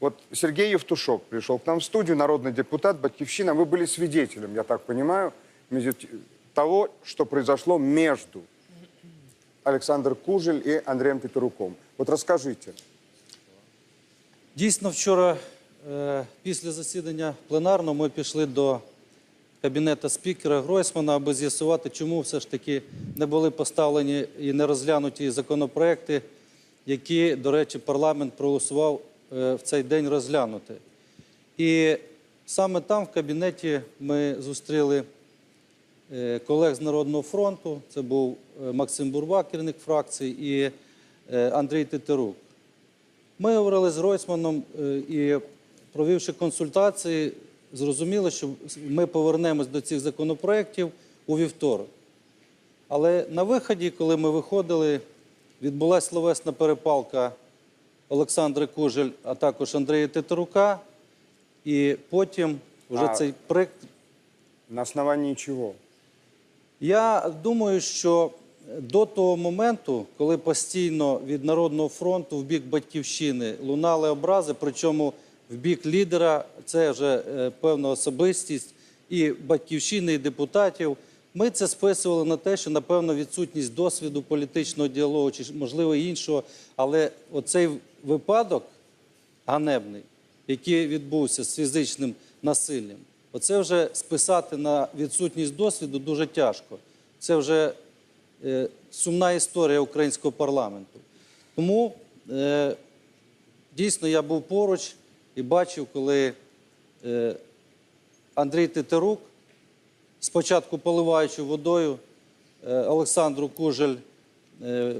Вот Сергей Евтушок пришел к нам в студию, народный депутат, Батьковщина. Вы были свидетелем, я так понимаю, меди- того, что произошло между Александром Кужель и Андреем Петруком. Вот расскажите. Дійсно, вчора е, після засідання пленарного ми пішли до кабінету спікера Гройсмана, аби з'ясувати, чому все ж таки не були поставлені і не розглянуті законопроекти, які, до речі, парламент проголосував е, в цей день розглянути. І саме там, в кабінеті, ми зустріли е, колег з Народного фронту. Це був е, Максим Бурбак, керівник фракції, і е, Андрій Тетерук. Ми говорили з Гройсманом е, і, провівши консультації, зрозуміли, що ми повернемось до цих законопроєктів у вівторок. Але на виході, коли ми виходили, відбулася словесна перепалка Олександра Кужель, а також Андрія Тетерука. І потім вже А- цей проект На основании чего? я думаю, що до того моменту, коли постійно від Народного фронту в бік батьківщини лунали образи, причому в бік лідера, це вже е, певна особистість і батьківщини, і депутатів. Ми це списували на те, що напевно відсутність досвіду політичного діалогу чи можливо іншого. Але оцей випадок ганебний, який відбувся з фізичним насиллям, оце вже списати на відсутність досвіду дуже тяжко. Це вже е, сумна історія українського парламенту. Тому е, дійсно я був поруч і бачив, коли е, Андрій Тетерук, спочатку поливаючи водою е, Олександру Кужель е,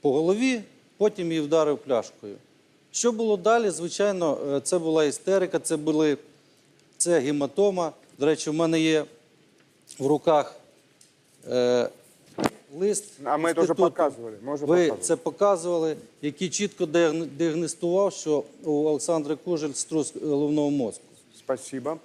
по голові, потім її вдарив пляшкою. Що було далі? Звичайно, е, це була істерика, це були це гематома. До речі, в мене є в руках е, лист. А ми вже показували, ми вже Ви показували. це показували, який чітко діагн- діагностував, що у Олександра Кужель струс головного мозку. Спасибо.